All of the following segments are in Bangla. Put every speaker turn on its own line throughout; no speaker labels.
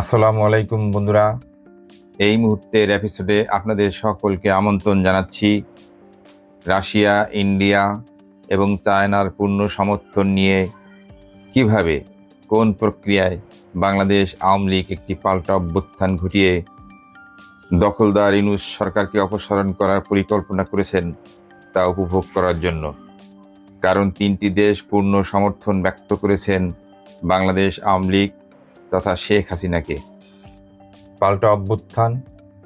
আসসালামু আলাইকুম বন্ধুরা। এই মুহূর্তের এপিসোডে আপনাদের সকলকে আমন্ত্রণ জানাচ্ছি। রাশিয়া, ইন্ডিয়া এবং চায়নার পূর্ণ সমর্থন নিয়ে কীভাবে, কোন প্রক্রিয়ায় বাংলাদেশ আওয়ামী লীগ একটি পাল্টা অভ্যুত্থান ঘটিয়ে দখলদার ইনুস সরকারকে অপসারণ করার পরিকল্পনা করেছেন তা উপভোগ করার জন্য। কারণ তিনটি দেশ পূর্ণ সমর্থন ব্যক্ত করেছেন বাংলাদেশ আওয়ামী লীগ তথা শেখ হাসিনাকে। পাল্টা অভ্যুত্থান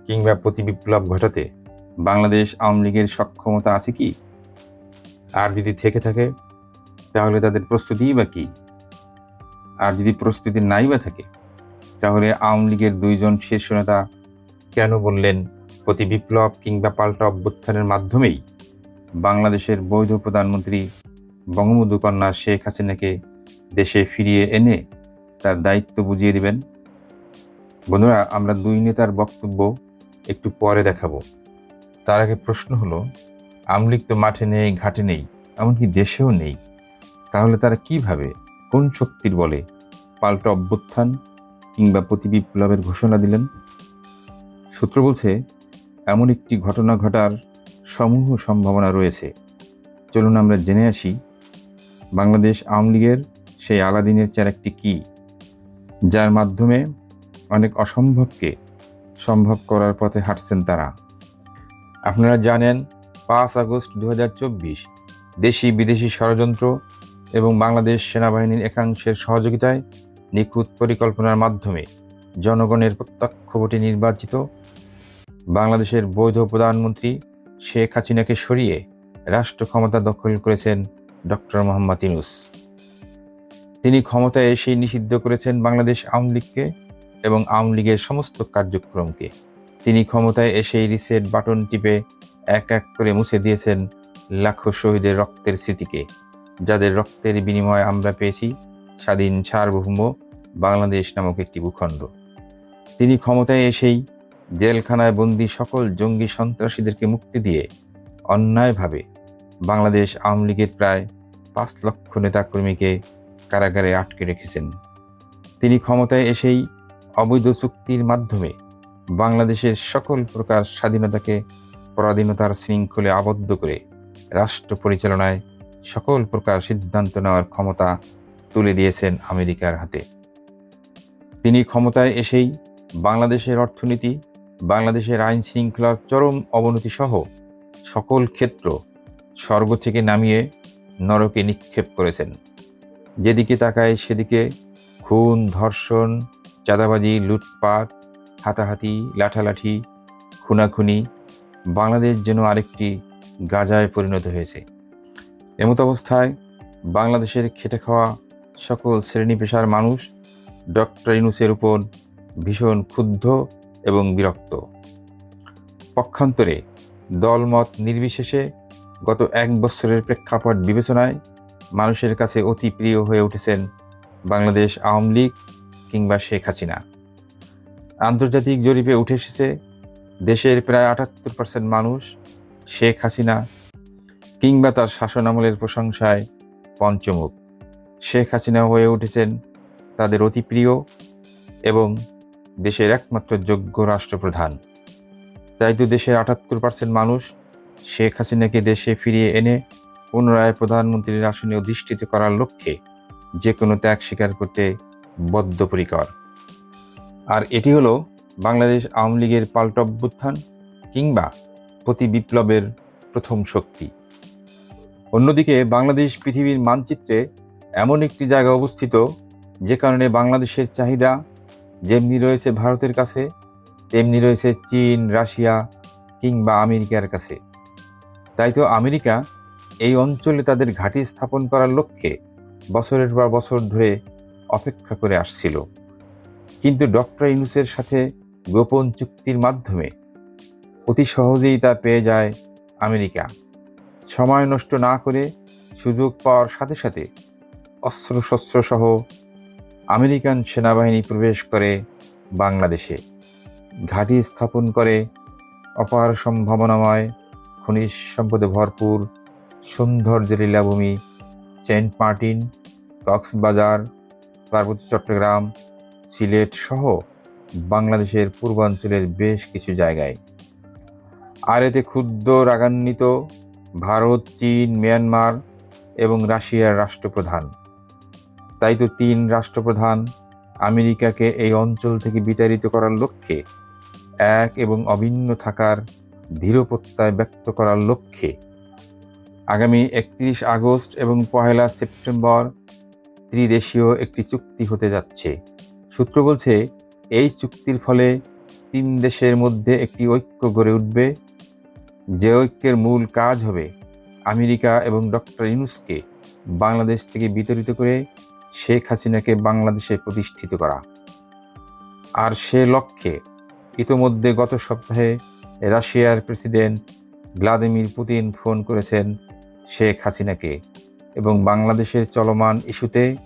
কিংবা প্রতিবিপ্লব ঘটাতে বাংলাদেশ আওয়ামী লীগের সক্ষমতা আছে কি? আর যদি থেকে থাকে, তাহলে তাদের প্রস্তুতিই বা কী? আর যদি প্রস্তুতি নাই বা থাকে, তাহলে আওয়ামী লীগের দুইজন শীর্ষ নেতা কেন বললেন প্রতি বিপ্লব কিংবা পাল্টা অভ্যুত্থানের মাধ্যমেই বাংলাদেশের বৈধ প্রধানমন্ত্রী বঙ্গবন্ধু কন্যা শেখ হাসিনাকে দেশে ফিরিয়ে এনে তার দায়িত্ব বুঝিয়ে দিবেন। বন্ধুরা, আমরা দুই নেতার বক্তব্য একটু পরে দেখাবো। তার আগে প্রশ্ন হলো, আমলিক তো মাঠে নেই, ঘাটে নেই, এমনকি দেশেও নেই। তাহলে তারা কীভাবে, কোন শক্তির বলে পাল্টা অভ্যুত্থান কিংবা প্রতি বিপ্লবের ঘোষণা দিলেন? সূত্র বলছে, এমন একটি ঘটনা ঘটার সমূহ সম্ভাবনা রয়েছে। চলুন আমরা জেনে আসি, বাংলাদেশ আওয়ামী লীগের সেই আলাদিনের চ্যারাকটি কী? যার মাধ্যমে অনেক অসম্ভবকে সম্ভব করার পথে হাঁটছেন তারা। আপনারা জানেন, পাঁচ আগস্ট দু হাজার চব্বিশ দেশি বিদেশি ষড়যন্ত্র এবং বাংলাদেশ সেনাবাহিনীর একাংশের সহযোগিতায় নিখুঁত পরিকল্পনার মাধ্যমে জনগণের প্রত্যক্ষ ভোটে নির্বাচিত বাংলাদেশের বৈধ প্রধানমন্ত্রী শেখ হাসিনাকে সরিয়ে রাষ্ট্র ক্ষমতা দখল করেছেন ডক্টর মোহাম্মদ ইনুস তিনি ক্ষমতায় এসেই নিষিদ্ধ করেছেন বাংলাদেশ আওয়ামী লীগকে এবং আওয়ামী লীগের সমস্ত কার্যক্রমকে। তিনি ক্ষমতায় এসেই রিসেট বাটন টিপে এক এক করে মুছে দিয়েছেন লাখো শহীদের রক্তের স্মৃতিকে। যাদের রক্তের বিনিময়ে আমরা পেয়েছি স্বাধীন সার্বভৌম বাংলাদেশ নামক একটি ভূখণ্ড। তিনি ক্ষমতায় এসেই জেলখানায় বন্দী সকল জঙ্গি সন্ত্রাসীদেরকে মুক্তি দিয়ে অন্যায়ভাবে বাংলাদেশ আওয়ামী লীগের প্রায় পাঁচ লক্ষ নেতাকর্মীকে কারাগারে আটকে রেখেছেন। তিনি ক্ষমতায় এসেই অবৈধ চুক্তির মাধ্যমে বাংলাদেশের সকল প্রকার স্বাধীনতাকে পরাধীনতার শৃঙ্খলে আবদ্ধ করে রাষ্ট্র পরিচালনায় সকল প্রকার সিদ্ধান্ত নেওয়ার ক্ষমতা তুলে দিয়েছেন আমেরিকার হাতে। তিনি ক্ষমতায় এসেই বাংলাদেশের অর্থনীতি, বাংলাদেশের আইন শৃঙ্খলার চরম অবনতি সহ সকল ক্ষেত্র স্বর্গ থেকে নামিয়ে নরকে নিক্ষেপ করেছেন। যেদিকে তাকায় সেদিকে খুন, ধর্ষণ, চাঁদাবাজি, লুটপাট, হাতাহাতি, লাঠালাঠি, খুনাখুনি বাংলাদেশ যেন আরেকটি গাজায় পরিণত হয়েছে। এমত অবস্থায় বাংলাদেশের খেটে খাওয়া সকল শ্রেণি পেশার মানুষ ডক্টর ইনুসের উপর ভীষণ ক্ষুব্ধ এবং বিরক্ত। পক্ষান্তরে দলমত নির্বিশেষে গত এক বছরের প্রেক্ষাপট বিবেচনায় মানুষের কাছে অতি প্রিয় হয়ে উঠেছেন বাংলাদেশ আওয়ামী লীগ কিংবা শেখ হাসিনা। আন্তর্জাতিক জরিপে উঠে এসেছে, দেশের প্রায় আটাত্তর পার্সেন্ট মানুষ শেখ হাসিনা কিংবা তার শাসনামলের প্রশংসায় পঞ্চমুখ। শেখ হাসিনা হয়ে উঠেছেন তাদের অতি প্রিয় এবং দেশের একমাত্র যোগ্য রাষ্ট্রপ্রধান। তাই তো দেশের আটাত্তর পার্সেন্ট মানুষ শেখ হাসিনাকে দেশে ফিরিয়ে এনে পুনরায় প্রধানমন্ত্রীর আসনে অধিষ্ঠিত করার লক্ষ্যে যে কোনো ত্যাগ স্বীকার করতে বদ্ধপরিকর। আর এটি হলো বাংলাদেশ আওয়ামী লীগের পাল্টা অভ্যুত্থান কিংবা প্রতি বিপ্লবের প্রথম শক্তি। অন্যদিকে বাংলাদেশ পৃথিবীর মানচিত্রে এমন একটি জায়গায় অবস্থিত যে কারণে বাংলাদেশের চাহিদা যেমনি রয়েছে ভারতের কাছে, তেমনি রয়েছে চীন, রাশিয়া কিংবা আমেরিকার কাছে। তাই তো আমেরিকা এই অঞ্চলে তাদের ঘাঁটি স্থাপন করার লক্ষ্যে বছরের পর বছর ধরে অপেক্ষা করে আসছিল। কিন্তু ডক্টর ইনুসের সাথে গোপন চুক্তির মাধ্যমে অতি সহজেই তা পেয়ে যায় আমেরিকা। সময় নষ্ট না করে সুযোগ পাওয়ার সাথে সাথে অস্ত্রশস্ত্র সহ আমেরিকান সেনাবাহিনী প্রবেশ করে বাংলাদেশে। ঘাঁটি স্থাপন করে অপার সম্ভাবনাময় খনিজ সম্পদে ভরপুর সৌন্দর্য লীলাভূমি সেন্ট মার্টিন, কক্সবাজার, পার্বত্য চট্টগ্রাম, সিলেট সহ বাংলাদেশের পূর্বাঞ্চলের বেশ কিছু জায়গায়। আর এতে ক্ষুদ্র রাগান্বিত ভারত, চীন, মিয়ানমার এবং রাশিয়ার রাষ্ট্রপ্রধান। তাই তো তিন রাষ্ট্রপ্রধান আমেরিকাকে এই অঞ্চল থেকে বিতাড়িত করার লক্ষ্যে, এক এবং অভিন্ন থাকার দৃঢ়প্রত্যয় ব্যক্ত করার লক্ষ্যে আগামী একত্রিশ আগস্ট এবং পহেলা সেপ্টেম্বর ত্রিদেশীয় একটি চুক্তি হতে যাচ্ছে। সূত্র বলছে, এই চুক্তির ফলে তিন দেশের মধ্যে একটি ঐক্য গড়ে উঠবে, যে ঐক্যের মূল কাজ হবে আমেরিকা এবং ডক্টর ইউনুসকে বাংলাদেশ থেকে বিতরিত করে শেখ হাসিনাকে বাংলাদেশে প্রতিষ্ঠিত করা। আর সে লক্ষ্যে ইতোমধ্যে গত সপ্তাহে রাশিয়ার প্রেসিডেন্ট ভ্লাদিমির পুতিন ফোন করেছেন শেখ হাসিনাকে এবং বাংলাদেশের চলমান ইস্যুতে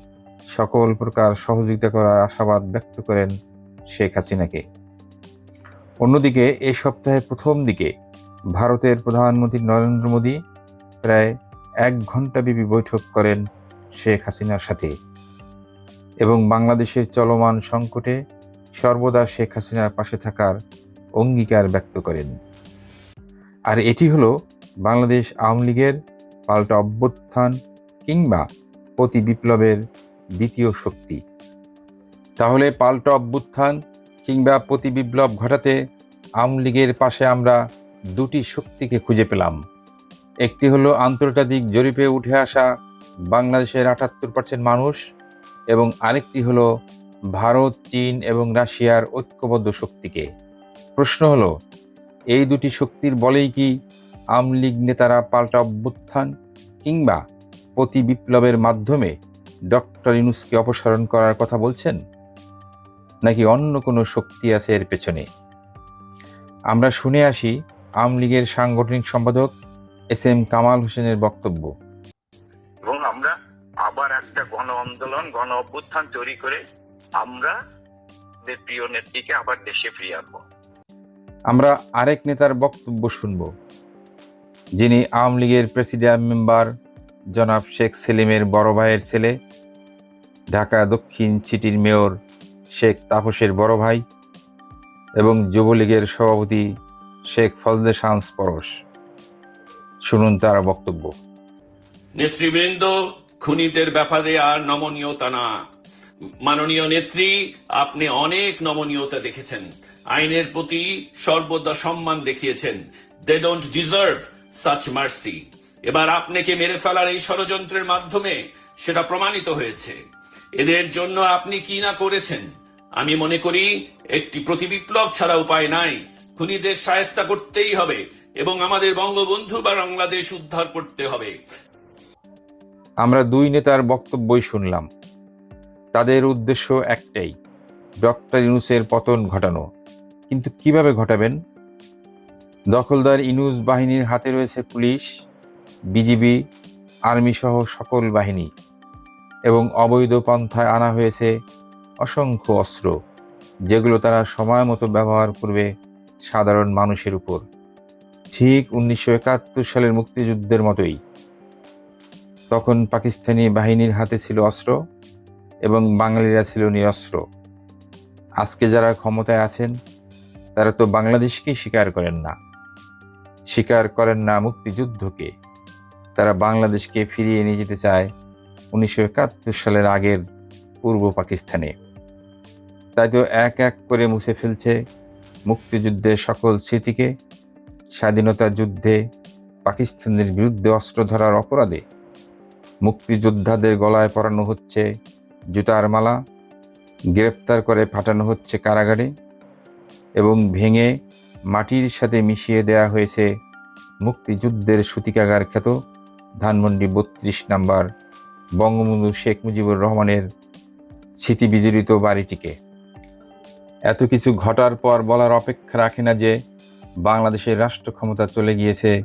সকল প্রকার সহযোগিতা করার আশাবাদ ব্যক্ত করেন শেখ হাসিনাকে। অন্যদিকে, এ সপ্তাহের প্রথম দিকে ভারতের প্রধানমন্ত্রী নরেন্দ্র মোদী প্রায় এক ঘন্টাব্যাপী বৈঠক করেন শেখ হাসিনার সাথে। এবং বাংলাদেশের চলমান সংকটে সর্বদা শেখ হাসিনার পাশে থাকার অঙ্গীকার ব্যক্ত করেন। আর এটি হলো বাংলাদেশ আওয়ামী লীগের পাল্টা অভ্যুত্থান কিংবা প্রতি বিপ্লবের দ্বিতীয় শক্তি। তাহলে পাল্টা অভ্যুত্থান কিংবা প্রতি বিপ্লব ঘটাতে আওয়ামী লীগের পাশে আমরা দুটি শক্তিকে খুঁজে পেলাম। একটি হলো আন্তর্জাতিক জরিপে উঠে আসা বাংলাদেশের আটাত্তর পার্সেন্ট মানুষ এবং আরেকটি হলো ভারত, চীন এবং রাশিয়ার ঐক্যবদ্ধ শক্তিকে। প্রশ্ন হলো, এই দুটি শক্তির বলেই কি আওয়ামী লীগ নেতারা পাল্টা অভ্যুত্থান কিংবা প্রতি বিপ্লবের মাধ্যমে ডক্টর ইউনুসকে অপসারণ করার কথা বলছেন? নাকি অন্য কোনো শক্তি আছে এর পেছনে? আমরা শুনে আসি আওয়ামী লীগের সাংগঠনিক সম্পাদক এস এম কামাল হোসেনের বক্তব্য।
এবং আমরা আবার একটা গণ আন্দোলন গণ অভ্যুত্থান তৈরি করে আমরা প্রিয় নেত্রীকে আবার দেশে ফিরিয়ে আনব।
আমরা আরেক নেতার বক্তব্য শুনব। যিনি আওয়ামী লীগের প্রেসিডিয়াম মেম্বার, জনাব শেখ সেলিমের বড় ভাইয়ের ছেলে, ঢাকা দক্ষিণ সিটির মেয়র শেখ তাপসের বড় ভাই এবং যুবলীগের সভাপতি শেখ ফজলে শান্স পরশ। শুনুন তার বক্তব্য।
নেতৃবৃন্দ, খুনিদের ব্যাপারে আর নমনীয়তা না। মাননীয় নেত্রী, আপনি অনেক নমনীয়তা দেখেছেন। আইনের প্রতি সর্বদা সম্মান দেখিয়েছেন। They don't deserve such mercy এবার আপনাকে মেরে ফেলার এই ষড়যন্ত্রের মাধ্যমে সেটা প্রমাণিত হয়েছে। এদের জন্য আপনি কি না করেছেন? আমি মনে করি, একটি প্রতিবিপ্লব ছাড়া উপায় নাই। খুনিদের সায়স্তা করতেই হবে এবং আমাদের বঙ্গবন্ধু বা বাংলাদেশ উদ্ধার করতে হবে।
আমরা দুই নেতার বক্তব্যই শুনলাম। তাদের উদ্দেশ্য একটাই, ডক্টর ইউনুসের পতন ঘটানো। কিন্তু কীভাবে ঘটাবেন? দখলদার ইনুজ বাহিনীর হাতে রয়েছে পুলিশ, বিজিবি, আর্মি সহ সকল বাহিনী এবং অবৈধ পন্থায় আনা হয়েছে অসংখ্য অস্ত্র, যেগুলো তারা সময় মতো ব্যবহার করবে সাধারণ মানুষের উপর। ঠিক উনিশশো একাত্তর সালের মুক্তিযুদ্ধের মতোই। তখন পাকিস্তানি বাহিনীর হাতে ছিল অস্ত্র এবং বাঙালিরা ছিল নিরস্ত্র। আজকে যারা ক্ষমতায় আছেন, তারা তো বাংলাদেশকেই স্বীকার করেন না। স্বীকার করেন না মুক্তিযুদ্ধকে। তারা বাংলাদেশকে ফিরিয়ে নিয়ে যেতে চায় উনিশশো একাত্তর সালের আগের পূর্ব পাকিস্তানে। তাই তো এক এক করে মুছে ফেলছে মুক্তিযুদ্ধের সকল স্মৃতিকে, স্বাধীনতা যুদ্ধে, পাকিস্তানের বিরুদ্ধে অস্ত্র ধরার অপরাধে। মুক্তিযোদ্ধাদের গলায় পরানো হচ্ছে জুতার মালা, গ্রেপ্তার করে পাঠানো হচ্ছে কারাগারে এবং ভেঙে মাটির সাথে মিশিয়ে দেয়া হয়েছে মুক্তিযুদ্ধের সূতিকাগার খ্যাত ধানমন্ডি বত্রিশ নাম্বার বঙ্গবন্ধু শেখ মুজিবুর রহমানের স্মৃতি বিজড়িত বাড়িটিকে। এত কিছু ঘটার পর বলার অপেক্ষা রাখে না যে বাংলাদেশের রাষ্ট্র ক্ষমতা চলে গিয়েছে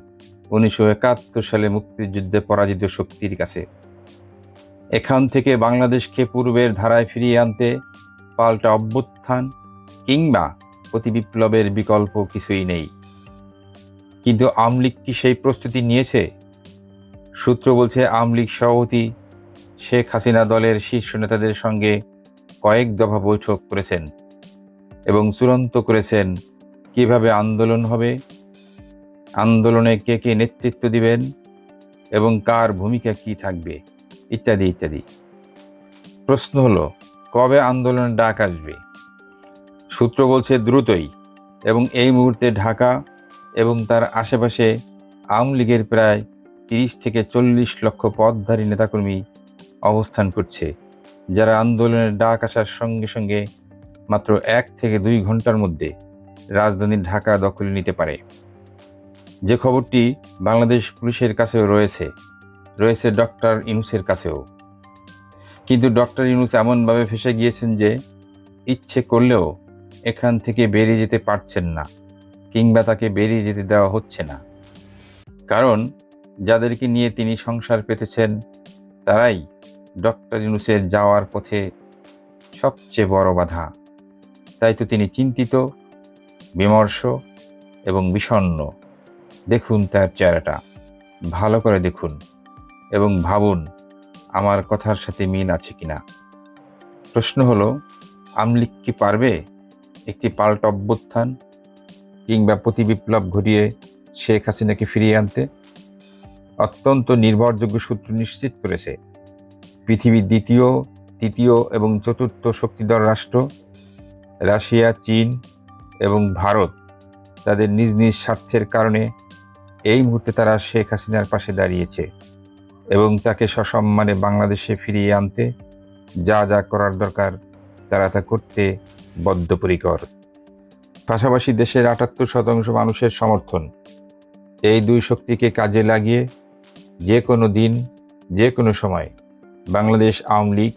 উনিশশো একাত্তর সালে মুক্তিযুদ্ধে পরাজিত শক্তির কাছে। এখান থেকে বাংলাদেশকে পূর্বের ধারায় ফিরিয়ে আনতে পাল্টা অভ্যুত্থান কিংবা প্রতি বিপ্লবের বিকল্প কিছুই নেই। কিন্তু আমলিগ কি সেই প্রস্তুতি নিয়েছে? সূত্র বলছে আমলিগ সভাপতি শেখ হাসিনা দলের শীর্ষ নেতাদের সঙ্গে কয়েক দফা বৈঠক করেছেন এবং চূড়ান্ত করেছেন কীভাবে আন্দোলন হবে, আন্দোলনে কে কে নেতৃত্ব দিবেন এবং কার ভূমিকা কি থাকবে, ইত্যাদি ইত্যাদি। প্রশ্ন হলো, কবে আন্দোলনের ডাক আসবে? সূত্র বলছে, দ্রুতই এবং এই মুহূর্তে ঢাকা এবং তার আশেপাশে আওয়ামী লীগের প্রায় তিরিশ থেকে চল্লিশ লক্ষ পদধারী নেতাকর্মী অবস্থান করছে, যারা আন্দোলনের ডাক আসার সঙ্গে সঙ্গে মাত্র এক থেকে দুই ঘণ্টার মধ্যে রাজধানী ঢাকা দখলে নিতে পারে। যে খবরটি বাংলাদেশ পুলিশের কাছেও রয়েছে রয়েছে ডক্টর ইনুসের কাছেও। কিন্তু ডক্টর ইনুস এমনভাবে ফেসে গিয়েছেন যে ইচ্ছে করলেও এখান থেকে বেরিয়ে যেতে পারছেন না। কিংবা তাকে বেরিয়ে যেতে দেওয়া হচ্ছে না। কারণ যাদেরকে নিয়ে তিনি সংসার পেতেছেন, তারাই ডক্টর ইউনুসের যাওয়ার পথে সবচেয়ে বড় বাধা। তাই তো তিনি চিন্তিত, বিমর্ষ এবং বিষণ্ণ। দেখুন তার চেহারাটা, ভালো করে দেখুন এবং ভাবুন আমার কথার সাথে মিল আছে কি না প্রশ্ন হলো, আমলিক কি পারবে একটি পাল্টা অভ্যুত্থান? কিংবা প্রতিবিপ্লব ঘটিয়ে শেখ হাসিনাকে ফিরিয়ে আনতে অত্যন্ত নির্ভরযোগ্য সূত্র নিশ্চিত করেছে। পৃথিবীর দ্বিতীয়, তৃতীয় এবং চতুর্থ শক্তিধর রাষ্ট্র রাশিয়া, চীন এবং ভারত তাদের নিজ নিজ স্বার্থের কারণে এই মুহূর্তে তারা শেখ হাসিনার পাশে দাঁড়িয়েছে এবং তাকে সসম্মানে বাংলাদেশে ফিরিয়ে আনতে যা যা করার দরকার তারা তা করতে বদ্ধপরিকর। পাশাপাশি দেশের আটাত্তর শতাংশ মানুষের সমর্থন। এই দুই শক্তিকে কাজে লাগিয়ে যে কোনো দিন, যে কোনো সময় বাংলাদেশ আওয়ামী লীগ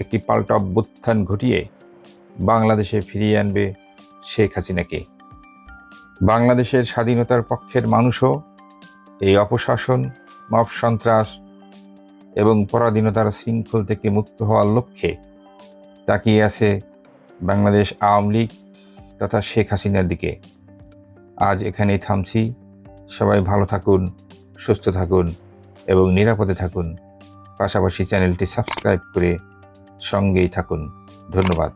একটি পাল্টা অভ্যুত্থান ঘটিয়ে বাংলাদেশে ফিরিয়ে আনবে শেখ হাসিনাকে। বাংলাদেশের স্বাধীনতার পক্ষের মানুষও এই অপশাসন, মব সন্ত্রাস এবং পরাধীনতার শৃঙ্খল থেকে মুক্ত হওয়ার লক্ষ্যে তাকিয়ে আছে বাংলাদেশ আওয়ামী লীগ তথা শেখ হাসিনার দিকে। আজ এখানেই থামছি। সবাই ভালো থাকুন, সুস্থ থাকুন এবং নিরাপদে থাকুন। পাশাপাশি চ্যানেলটি সাবস্ক্রাইব করে সঙ্গেই থাকুন। ধন্যবাদ।